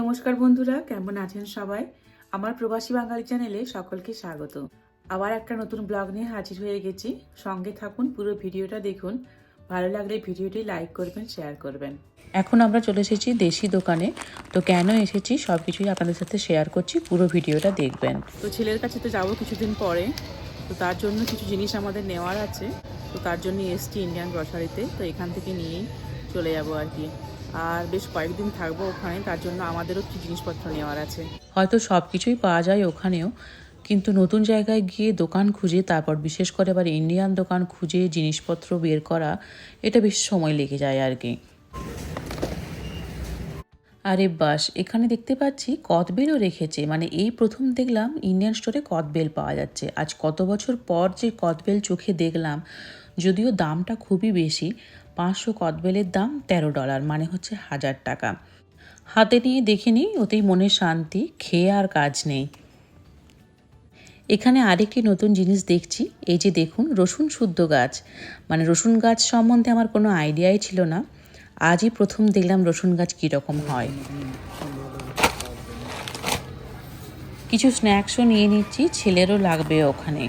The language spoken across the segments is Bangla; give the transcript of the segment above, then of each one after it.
নমস্কার বন্ধুরা, কেমন আছেন সবাই? আমার প্রবাসী বাঙালি চ্যানেলে সকলকে স্বাগত। আবার একটা নতুন ব্লগ নিয়ে হাজির হয়ে গেছি। সঙ্গে থাকুন, পুরো ভিডিওটা দেখুন। ভালো লাগলে ভিডিওটি লাইক করবেন, শেয়ার করবেন। এখন আমরা চলে এসেছি দেশি দোকানে। তো কেন এসেছি সব কিছুই আপনাদের সাথে শেয়ার করছি, পুরো ভিডিওটা দেখবেন। তো ছেলের কাছে তো যাব কিছুদিন পরে। তো তার জন্য কিছু জিনিস আমাদের নেওয়ার আছে। তো তার জন্য এসছি ইন্ডিয়ান গ্রসারিতে তো এখান থেকে নিয়েই চলে যাব আর কি। আর বেশ কয়েকদিন থাকব ওখানে, তার জন্য আমাদেরও কিছু জিনিসপত্র নেওয়ার আছে। হয়তো সব কিছুই পাওয়া যায় ওখানেও, কিন্তু নতুন জায়গায় গিয়ে দোকান খুঁজে, তারপর বিশেষ করে আবার ইন্ডিয়ান দোকান খুঁজে জিনিসপত্র বের করা, এটা বেশ সময় লেগে যায় আর কি। আরে বাস, এখানে দেখতে পাচ্ছি কদবেলও রেখেছে। মানে এই প্রথম দেখলাম ইন্ডিয়ান স্টোরে কদবেল পাওয়া যাচ্ছে। আজ কত বছর পর যে কদবেল চোখে দেখলাম, যদিও দামটা খুবই বেশি পাঁচশো কদবেলের দাম তেরো ডলার মানে হচ্ছে হাজার টাকা। হাতে নিয়ে দেখে নিই, ওতেই মনের শান্তি, খেয়ে আর কাজ নেই। এখানে আরেকটি নতুন জিনিস দেখছি, এই যে দেখুন, রসুন শুদ্ধ গাছ। মানে রসুন গাছ সম্বন্ধে আমার কোনো আইডিয়াই ছিল না। আজই প্রথম দেখলাম রসুন গাছ কীরকম হয়। কিছু স্ন্যাক্সও নিয়ে নিচ্ছি, ছেলেরও লাগবে ওখানে।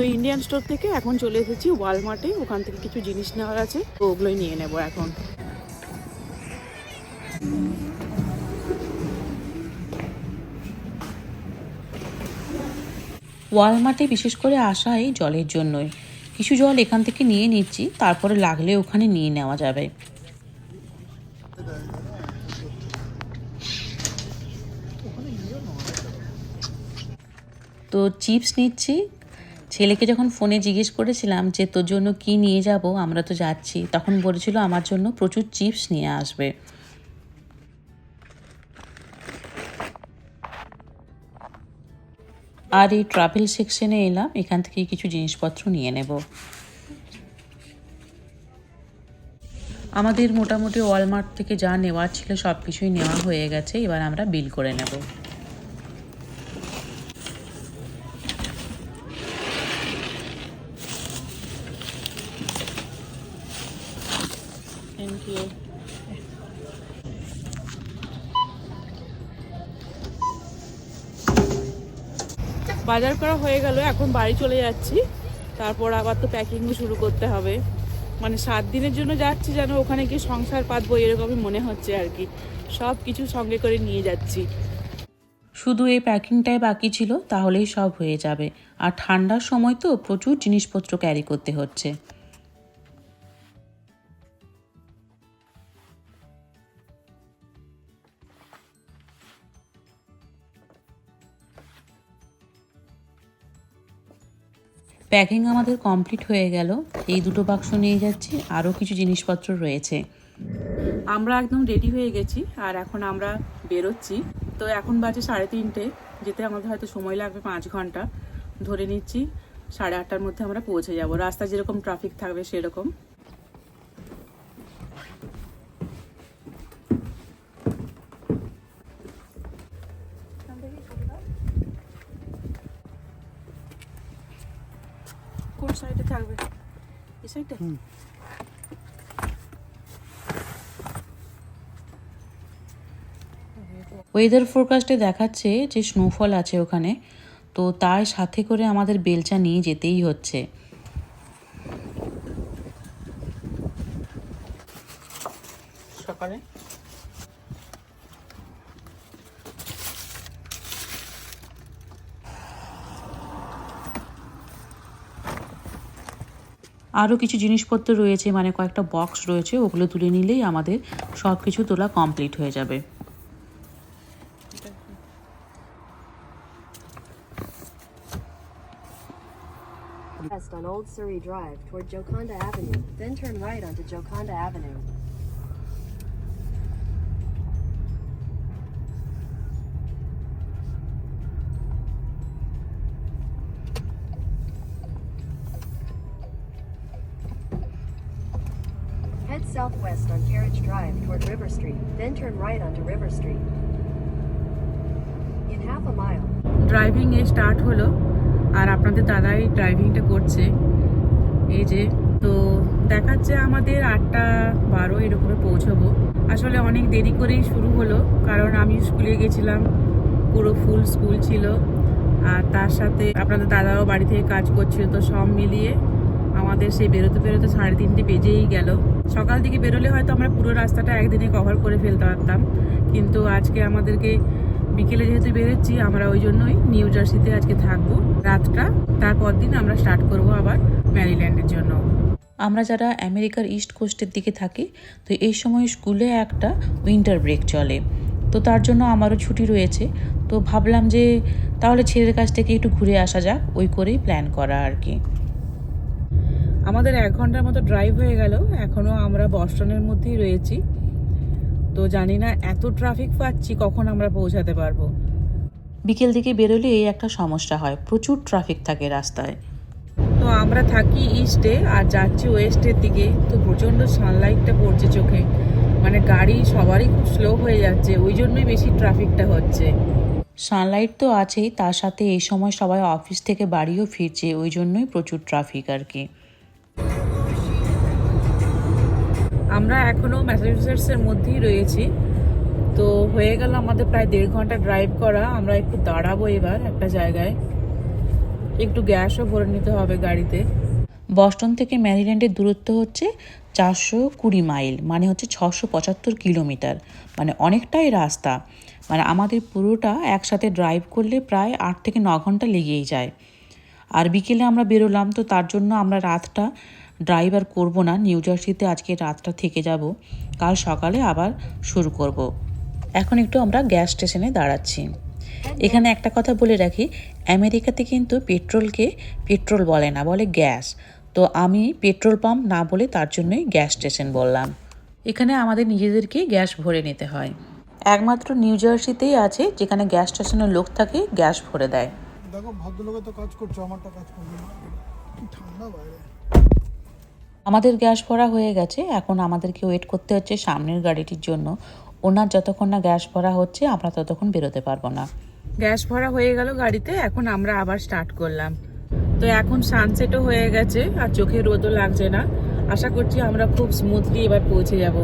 তো ইন্ডিয়ান স্টোর থেকে এখন চলে এসেছি ওয়ালমার্টে ওখান থেকে কিছু জিনিস নেওয়ার আছে, তো ওগুলোই নিয়ে নেব এখন। ওয়ালমার্টে বিশেষ করে আসা এই জলের জন্যই। কিছু জল এখান থেকে নিয়ে নিচ্ছি, তারপরে লাগলে ওখানে নিয়ে নেওয়া যাবে। তো চিপস নিচ্ছি ছেলেকে যখন ফোনে জিজ্ঞেস করেছিলাম যে, তোর জন্য কি নিয়ে যাব? আমরা তো যাচ্ছি। তখন বলেছিল, আমার জন্য প্রচুর চিপস নিয়ে আসবে। আর এই ট্রাভেল সেকশনে এলাম, এখান থেকে কিছু জিনিসপত্র নিয়ে নেব। আমাদের মোটামুটি ওয়ালমার্ট থেকে যা নেওয়ার ছিল সব কিছুই নেওয়া হয়ে গেছে, এবার আমরা বিল করে নেব। বাজার করা হয়ে গেল, এখন বাড়ি চলে যাচ্ছি। তারপর আবার তো প্যাকিংও শুরু করতে হবে। মানে সাত দিনের জন্য যাচ্ছি যেন ওখানে গিয়ে সংসার পাতবো এরকমই মনে হচ্ছে আর কি। সব কিছু সঙ্গে করে নিয়ে যাচ্ছি। শুধু এই প্যাকিংটাই বাকি ছিল, তাহলেই সব হয়ে যাবে। আর ঠান্ডার সময় তো প্রচুর জিনিসপত্র ক্যারি করতে হচ্ছে। প্যাকিং আমাদের কমপ্লিট হয়ে গেল। এই দুটো বাক্স নিয়ে যাচ্ছি। আরও কিছু জিনিসপত্র রয়েছে। আমরা একদম রেডি হয়ে গেছি আর এখন আমরা বেরোচ্ছি। তো এখন বাজে সাড়ে তিনটে। যেতে আমাদের হয়তো সময় লাগবে পাঁচ ঘণ্টা। ধরে নিচ্ছি সাড়ে আটটার মধ্যে আমরা পৌঁছে যাব। রাস্তা যেরকম ট্রাফিক থাকবে সেরকম কোন সাইডে থাকবে এই সাইডে ওয়েদার ফোরকাস্টে দেখাচ্ছে যে স্নোফল আছে ওখানে তো তার সাথে করে আমাদের বেলচা নিয়ে যেতেই হচ্ছে। আরও কিছু জিনিসপত্র রয়েছে মানে কয়েকটা বক্স রয়েছে ওগুলো তুলে নিলেই আমাদের সব কিছু তোলা কমপ্লিট হয়ে যাবে on Old Surrey Drive toward Joconda Avenue, then turn right onto Joconda Avenue. Southwest on Carriage Drive toward River Street, then turn right onto River Street. In half a mile, driving A start হলো আর আপনাদের দাদাই ড্রাইভিংটা করছে। এই যে তো দেখাচ্ছে আমাদের আটটা বারো এরকমে পৌঁছবো। আসলে অনেক দেরি করেই শুরু হলো কারণ আমি স্কুলে গেছিলাম পুরো ফুল স্কুল ছিল। আর তার সাথে আপনাদের দাদাও বাড়ি থেকে কাজ করছিল তো সব মিলিয়ে আমাদের সেই বেরোতে বেরোতে সাড়ে তিনটে বেজেই গেল। সকাল দিকে বেরোলে হয়তো আমরা পুরো রাস্তাটা একদিনে কভার করে ফেলতে পারতাম। কিন্তু আজকে আমাদেরকে বিকেলে যেহেতু বেরোচ্ছি, আমরা ওই জন্যই নিউ জার্সিতে আজকে থাকব রাতটা। তারপর দিন আমরা স্টার্ট করব আবার ম্যারিল্যান্ডের জন্য। আমরা যারা আমেরিকার ইস্ট কোস্টের দিকে থাকি, তো এই সময় স্কুলে একটা উইন্টার ব্রেক চলে। তো তার জন্য আমারও ছুটি রয়েছে। তো ভাবলাম যে তাহলে ছেলের কাছ থেকে একটু ঘুরে আসা যাক, ওই করেই প্ল্যান করা আর কি। আমাদের এক ঘণ্টার মতো ড্রাইভ হয়ে গেল। এখনও আমরা বস্টনের মধ্যেই রয়েছি। তো জানি না এত ট্রাফিক পাচ্ছি কখন আমরা পৌঁছাতে পারব। বিকেল দিকে বেরোলে এই একটা সমস্যা হয় প্রচুর ট্রাফিক থাকে রাস্তায়। তো আমরা থাকি ইস্টে আর যাচ্ছি ওয়েস্টের দিকে। তো প্রচণ্ড সানলাইটটা পড়ছে চোখে। মানে গাড়ি সবারই খুব স্লো হয়ে যাচ্ছে ওই জন্যই বেশি ট্রাফিকটা হচ্ছে। সানলাইট তো আছেই তার সাথে এই সময় সবাই অফিস থেকে বাড়িও ফিরছে ওই জন্যই প্রচুর ট্রাফিক আর কি। আমরা এখনও ম্যাসাচুসেটসের মধ্যেই রয়েছি। তো হয়ে গেল আমাদের প্রায় দেড় ঘণ্টা ড্রাইভ করা। আমরা একটু দাঁড়াবো এবার একটা জায়গায়। একটু গ্যাসও ভরে নিতে হবে গাড়িতে। বস্টন থেকে ম্যারিল্যান্ডের দূরত্ব হচ্ছে চারশো কুড়ি মাইল মানে হচ্ছে ছশো পঁচাত্তর কিলোমিটার। মানে অনেকটাই রাস্তা। মানে আমাদের পুরোটা একসাথে ড্রাইভ করলে প্রায় আট থেকে ন ঘণ্টা লেগেই যায়। আর বিকেলে আমরা বেরোলাম, তো তার জন্য আমরা রাতটা ড্রাইভ আর করব না। নিউ জার্সিতে আজকে রাতটা থেকে যাব। কাল সকালে আবার শুরু করব। এখন একটু আমরা গ্যাস স্টেশনে দাঁড়াচ্ছি। এখানে একটা কথা বলে রাখি, আমেরিকাতে কিন্তু পেট্রোলকে পেট্রোল বলে না, বলে গ্যাস তো আমি পেট্রোল পাম্প না বলে তার জন্যই গ্যাস স্টেশন বললাম। এখানে আমাদের নিজেদেরকে গ্যাস ভরে নিতে হয়। একমাত্র নিউ জার্সিতেই আছে, যেখানে গ্যাস স্টেশনের লোক থাকে গ্যাস ভরে দেয়। দেখো ভদ্রলোকে তো কাজ করছ আমারটা কাজ করবে না। কি ঠান্ডা বাইরে। আমাদের গ্যাস ভরা হয়ে গেছে এখন আমাদেরকে ওয়েট করতে হচ্ছে সামনের গাড়িটির জন্য। ওনার যতক্ষণ না গ্যাস ভরা হচ্ছে আমরা ততক্ষণ বেরোতে পারব না। গ্যাস ভরা হয়ে গেল গাড়িতে এখন আমরা আবার স্টার্ট করলাম। তো এখন সানসেটও হয়ে গেছে আর চোখে রোদও লাগছে না। আশা করছি আমরা খুব স্মুথলি এবার পৌঁছে যাব।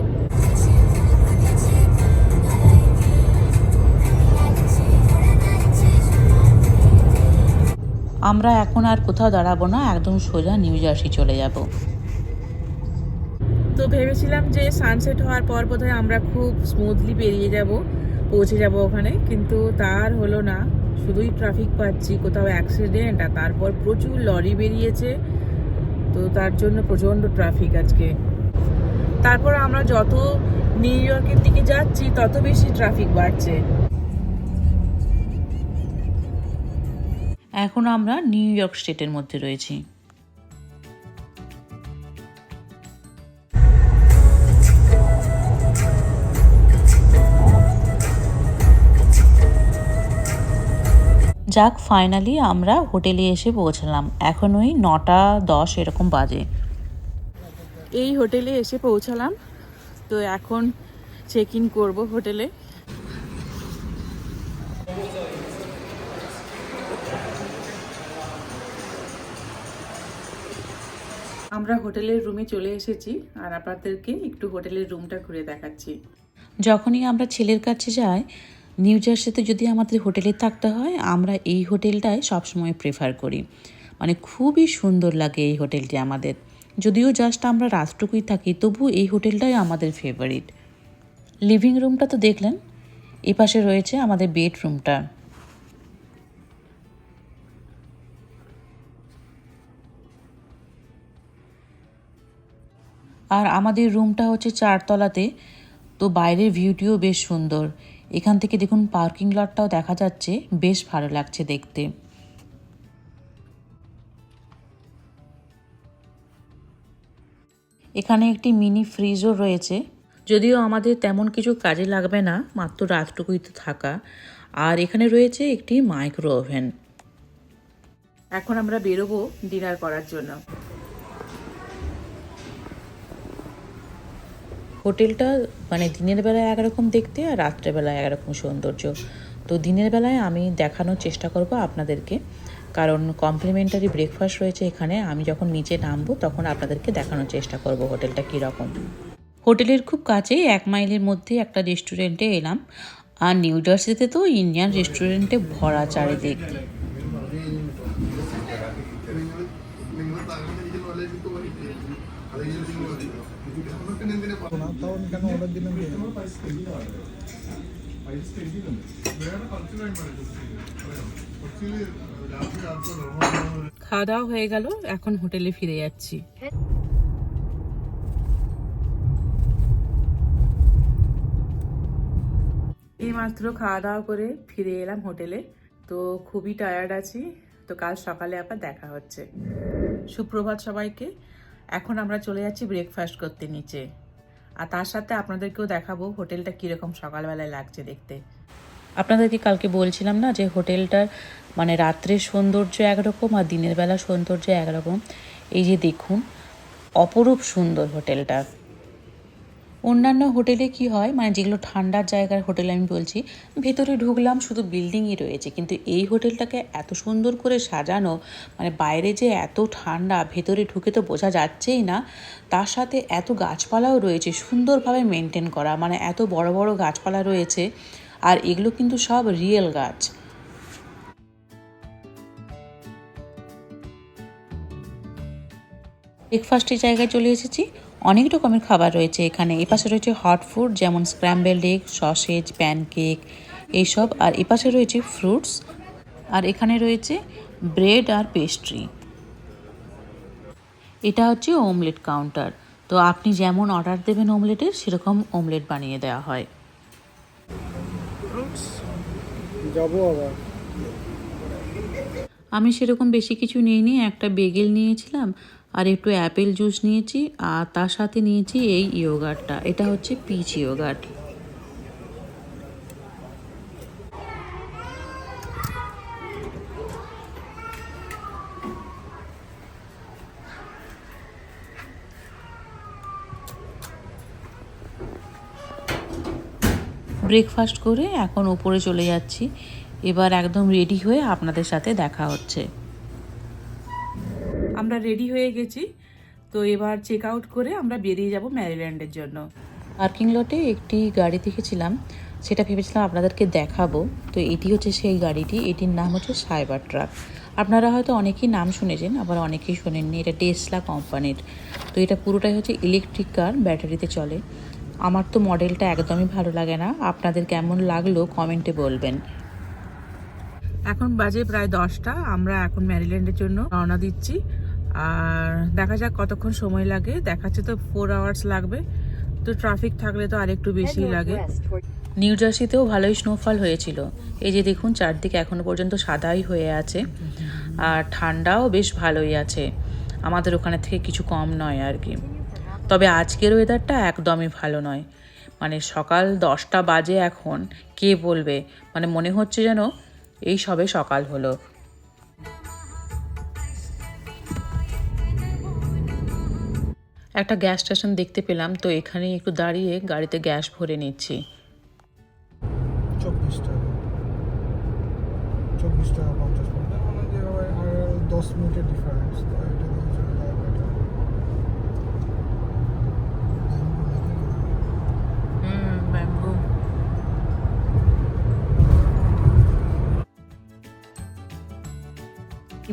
আমরা এখন আর কোথাও দাঁড়াবো না, একদম সোজা নিউ জার্সি চলে যাব। তো ভেবেছিলাম যে সানসেট হওয়ার পর বোধহয় আমরা খুব স্মুথলি পেরিয়ে যাব, পৌঁছে যাব ওখানে, কিন্তু তার হলো না। শুধুই ট্রাফিক পাচ্ছি, কোথাও অ্যাক্সিডেন্ট আর তারপর প্রচুর লরি বেরিয়েছে, তো তার জন্য প্রচণ্ড ট্রাফিক আজকে। তারপর আমরা যত নিউ ইয়র্কের দিকে যাচ্ছি, তত বেশি ট্রাফিক বাড়ছে। এখন আমরা নিউ ইয়র্ক স্টেটের মধ্যে রয়েছি। যাক ফাইনালি আমরা হোটেলে এসে পৌঁছালাম। এখন ওই নটা দশ এরকম বাজে। এই হোটেলে এসে পৌঁছালাম। তো এখন চেক ইন করব হোটেলে। আমরা হোটেলের রুমে চলে এসেছি আর আপনাদেরকে একটু হোটেলের রুমটা ঘুরে দেখাচ্ছি। যখনই আমরা ছেলের কাছে যাই, নিউ জার্সিতে যদি আমাদের হোটেলে থাকতে হয়, আমরা এই হোটেলটাই সবসময় প্রেফার করি। মানে খুবই সুন্দর লাগে এই হোটেলটি আমাদের। যদিও জাস্ট আমরা রাতটুকুই থাকি, তবু এই হোটেলটাই আমাদের ফেভারিট লিভিং রুমটা তো দেখলেন, এপাশে রয়েছে আমাদের বেডরুমটা আর আমাদের রুমটা হচ্ছে চারতলাতে, তো বাইরের ভিউটিও বেশ সুন্দর। এখান থেকে দেখুন পার্কিং লটটাও দেখা যাচ্ছে, বেশ ভালো লাগছে দেখতে। এখানে একটি মিনি ফ্রিজও রয়েছে, যদিও আমাদের তেমন কিছু কাজে লাগবে না, মাত্র রাতটুকুই তো থাকা। আর এখানে রয়েছে একটি মাইক্রো ওভেন এখন আমরা বেরোবো ডিনার করার জন্য। হোটেলটা মানে দিনের বেলায় একরকম দেখতে আর রাত্রেবেলায় একরকম সৌন্দর্য। তো দিনের বেলায় আমি দেখানোর চেষ্টা করব আপনাদেরকে, কারণ কমপ্লিমেন্টারি ব্রেকফাস্ট রয়েছে এখানে। আমি যখন নিচে নামবো তখন আপনাদেরকে দেখানোর চেষ্টা করব হোটেলটা কীরকম। হোটেলের খুব কাছেই এক মাইলের মধ্যে একটা রেস্টুরেন্টে এলাম। আর নিউ জার্সিতে তো ইন্ডিয়ান রেস্টুরেন্টে ভরা চারিদিক। আমি কেন অর্ডার দিলাম খাওয়া দাওয়া হয়ে গেল এখন হোটেলে ফিরে যাচ্ছি। এইমাত্র খাওয়া দাওয়া করে ফিরে এলাম হোটেলে। তো খুবই টায়ার্ড আছি। তো কাল সকালে আবার দেখা হচ্ছে। সুপ্রভাত সবাইকে। এখন আমরা চলে যাচ্ছি ব্রেকফাস্ট করতে নিচে। আর তার সাথে আপনাদেরকেও দেখাবো হোটেলটা কীরকম সকালবেলায় লাগছে দেখতে। আপনাদেরকে কালকে বলছিলাম না যে হোটেলটার মানে রাত্রের সৌন্দর্য একরকম আর দিনের বেলা সৌন্দর্য একরকম। এই যে দেখুন, অপরূপ সুন্দর হোটেলটা। অন্যান্য হোটেলে কি হয় মানে যেগুলো ঠান্ডার জায়গার হোটেল আমি বলছি, ভেতরে ঢুকলাম শুধু বিল্ডিংই রয়েছে। কিন্তু এই হোটেলটাকে এত সুন্দর করে সাজানো মানে বাইরে যে এত ঠান্ডা, ভেতরে ঢুকে তো বোঝা যাচ্ছেই না, তার সাথে এত গাছপালাও রয়েছে, সুন্দরভাবে মেনটেন করা। মানে এত বড় বড় গাছপালা রয়েছে, আর এগুলো কিন্তু সব রিয়েল গাছ। ব্রেকফাস্টের জায়গায় চলে এসেছি। অনেক রকমের খাবার রয়েছে এখানে। এপাশে রয়েছে হট ফুড যেমন স্ক্র্যাম্বেল এগ সসেজ প্যানকেক এইসব। আর এপাশে রয়েছে ফ্রুটস আর এখানে রয়েছে ব্রেড আর পেস্ট্রি এটা হচ্ছে ওমলেট কাউন্টার তো আপনি যেমন অর্ডার দেবেন ওমলেটের সেরকম ওমলেট বানিয়ে দেওয়া হয়। আমি সেরকম বেশি কিছু নিইনি। একটা বেগেল নিয়েছিলাম। আর একটু অ্যাপেল জুস নিয়েছি, আর তার সাথে নিয়েছি এই ইয়োগার্টটা এটা হচ্ছে পিচ ইয়োগার্ট ব্রেকফাস্ট করে এখন ওপরে চলে যাচ্ছি। এবার একদম রেডি হয়ে আপনাদের সাথে দেখা হচ্ছে। আমরা রেডি হয়ে গেছি। তো এবার চেক আউট করে আমরা বেরিয়ে যাব ম্যারিল্যান্ডের জন্য। পার্কিং লটে একটি গাড়ি দেখেছিলাম সেটা ভেবেছিলাম আপনাদেরকে দেখাবো। তো এটি হচ্ছে সেই গাড়িটি এটির নাম হচ্ছে সাইবার ট্রাক আপনারা হয়তো অনেকেই নাম শুনেছেন আবার অনেকেই শোনেননি এটা টেসলা কোম্পানির তো এটা পুরোটাই হচ্ছে ইলেকট্রিক কার ব্যাটারিতে চলে। আমার তো মডেলটা একদমই ভালো লাগে না। আপনাদের কেমন লাগল কমেন্টে বলবেন। এখন বাজে প্রায় দশটা আমরা এখন ম্যারিল্যান্ডের জন্য রওনা দিচ্ছি। আর দেখা যাক কতক্ষণ সময় লাগে। দেখাচ্ছে তো ফোর আওয়ার্স লাগবে। তো ট্রাফিক থাকলে তো আরেকটু Head বেশি লাগে নিউ জার্সিতেও ভালোই স্নোফল হয়েছিল। এই যে দেখুন চারদিকে এখনও পর্যন্ত সাদাই হয়ে আছে। আর ঠান্ডাও বেশ ভালোই আছে। আমাদের ওখানে থেকে কিছু কম নয় আর কি। তবে আজকের ওয়েদারটা একদমই ভালো নয়। মানে সকাল দশটা বাজে এখন। কে বলবে? মানে মনে হচ্ছে যেন এই সবে সকাল হলো। একটা গ্যাস স্টেশন দেখতে পেলাম, তো এখানে একটু দাঁড়িয়ে গাড়িতে গ্যাস ভরে নিচ্ছি। চব্বিশ টাকা। চব্বিশ টাকা পঞ্চাশ টাকা দশ মিনিটের ডিফারেন্স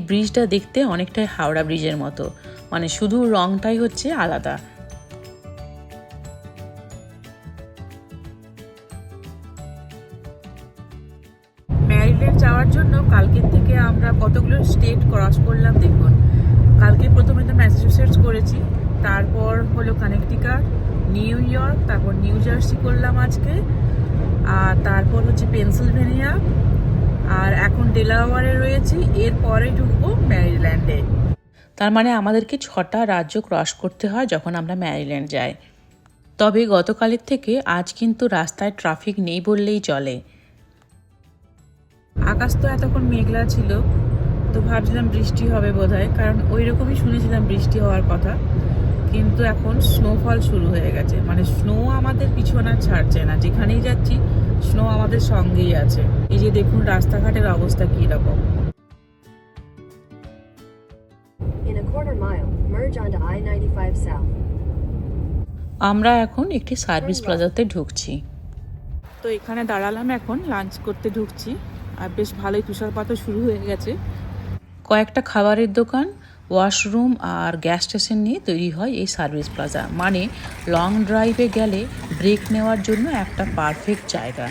ব্রিজটা দেখতে অনেকটাই হাওড়া ব্রিজের মতো। মানে শুধু রংটাই হচ্ছে আলাদা। ম্যারিল্যান্ড যাওয়ার জন্য কালকের থেকে আমরা কতগুলো স্টেট ক্রস করলাম দেখুন। কালকে প্রথমে তো ম্যাসাচুসেটস করেছি, তারপর হলো কানেকটিকাট নিউ ইয়র্ক তারপর নিউ জার্সি করলাম আজকে, আর তারপর হচ্ছে পেনসিলভেনিয়া আর এখন ডেলাওয়ারে রয়েছি এরপরে ঢুকবো ম্যারিল্যান্ডে তার মানে আমাদেরকে ছটা রাজ্য ক্রস করতে হয় যখন আমরা ম্যারিল্যান্ড যাই। তবে গতকালের থেকে আজ কিন্তু রাস্তায় ট্রাফিক নেই বললেই চলে। আকাশ তো এতক্ষণ মেঘলা ছিল তো ভাবছিলাম বৃষ্টি হবে বোধহয় কারণ ওই রকমই শুনেছিলাম বৃষ্টি হওয়ার কথা। কিন্তু এখন স্নোফল শুরু হয়ে গেছে মানে স্নো আমাদের পিছনে ছাড়ছে না। যেখানেই যাচ্ছি স্নো আমাদের সঙ্গেই আছে। এই যে দেখুন রাস্তাঘাটের অবস্থা কী রকম quarter mile, merge onto I 95 South. আমরা এখন একটি সার্ভিস প্লাজাতে ঢুকছি। তো এখানে দাঁড়ালাম এখন লাঞ্চ করতে ঢুকছি। আর বেশ ভালোই তুষারপাতও শুরু হয়ে গেছে। কয়েকটা খাবারের দোকান ওয়াশরুম আর গ্যাস স্টেশন নিয়ে তৈরি হয় এই সার্ভিস প্লাজা। মানে লং ড্রাইভে গেলে ব্রেক নেওয়ার জন্য একটা পারফেক্ট জায়গা?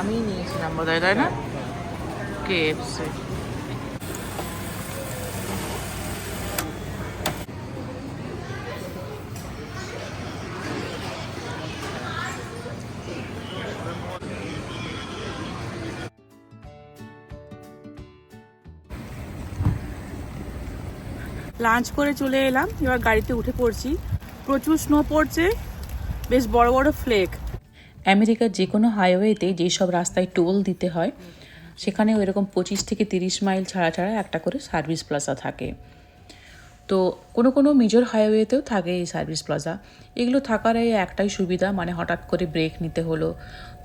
আমি নিয়েছিলাম বোধ হয় তাই না? কেএফসি লাঞ্চ করে চলে এলাম, এবার গাড়িতে উঠে পড়ছি। প্রচুর স্নো পড়ছে, বেশ বড় বড় ফ্লেক আমেরিকার যে কোনো হাইওয়েতে যেসব রাস্তায় টোল দিতে হয়, সেখানে ওইরকম পঁচিশ থেকে তিরিশ মাইল ছাড়া ছাড়া একটা করে সার্ভিস প্লাসা থাকে। তো কোনো কোনো মেজর হাইওয়েতেও থাকে এই সার্ভিস প্লাজা এগুলো থাকার এই একটাই সুবিধা মানে হঠাৎ করে ব্রেক নিতে হলো।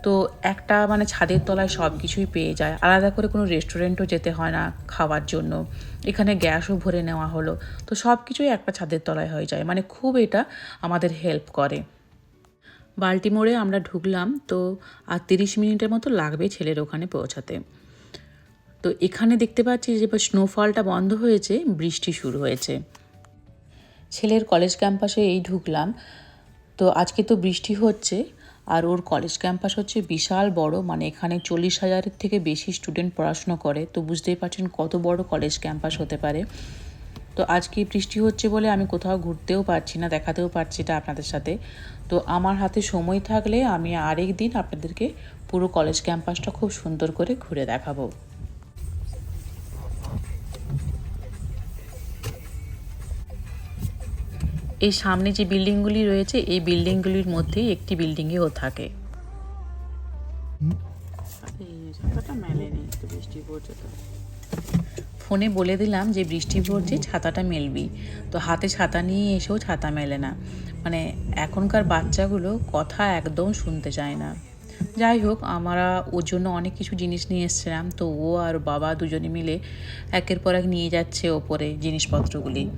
তো একটা মানে ছাদের তলায় সব কিছুই পেয়ে যায়। আলাদা করে কোনো রেস্টুরেন্টও যেতে হয় না খাওয়ার জন্য। এখানে গ্যাসও ভরে নেওয়া হলো। তো সব কিছুই একটা ছাদের তলায় হয়ে যায়। মানে খুব এটা আমাদের হেল্প করে। বাল্টিমোড়ে আমরা ঢুকলাম, তো আর তিরিশ মিনিটের মতো লাগবে ছেলের ওখানে পৌঁছাতে। তো এখানে দেখতে পাচ্ছি যে স্নোফলটা বন্ধ হয়েছে, বৃষ্টি শুরু হয়েছে। ছেলের কলেজ ক্যাম্পাসে এই ঢুকলাম। তো আজকে তো বৃষ্টি হচ্ছে, আর ওর কলেজ ক্যাম্পাস হচ্ছে বিশাল বড় মানে এখানে চল্লিশ হাজারের থেকে বেশি স্টুডেন্ট পড়াশুনো করে। তো বুঝতেই পারছেন কত বড় কলেজ ক্যাম্পাস হতে পারে। তো আজকে বৃষ্টি হচ্ছে বলে আমি কোথাও ঘুরতেও পারছি না, দেখাতেও পারছি এটা আপনাদের সাথে। তো আমার হাতে সময় থাকলে আমি আরেক দিন আপনাদেরকে পুরো কলেজ ক্যাম্পাসটা খুব সুন্দর করে ঘুরে দেখাবো। এই সামনে যে বিল্ডিংগুলি রয়েছে, এই বিল্ডিংগুলির মধ্যেই একটি বিল্ডিংয়ে ও থাকে। ফোনে বলে দিলাম যে বৃষ্টি পড়ছে, ছাতাটা মেলবি। তো হাতে ছাতা নিয়ে এসেও ছাতা মেলে না। মানে এখনকার বাচ্চাগুলো কথা একদম শুনতে চায় না। যাই হোক, আমরা ওর জন্য অনেক কিছু জিনিস নিয়ে এসেছিলাম। তো ও আর বাবা দুজনে মিলে একের পর এক নিয়ে যাচ্ছে ওপরে জিনিসপত্রগুলি।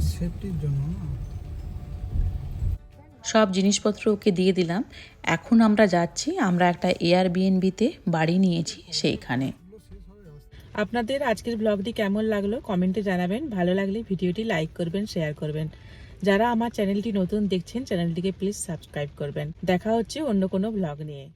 সেফটির জন্য না? সব জিনিসপত্র ওকে দিয়ে দিলাম। এখন আমরা যাচ্ছি আমরা একটা এয়ার বিএনবিতে বাড়ি নিয়েছি সেইখানে। আপনাদের আজকের ব্লগটি কেমন লাগল কমেন্টে জানাবেন। ভালো লাগলে ভিডিওটি লাইক করবেন শেয়ার করবেন। যারা আমার চ্যানেলটি নতুন দেখছেন চ্যানেলটিকে প্লিজ সাবস্ক্রাইব করবেন। দেখা হচ্ছে অন্য কোনো ব্লগ নিয়ে।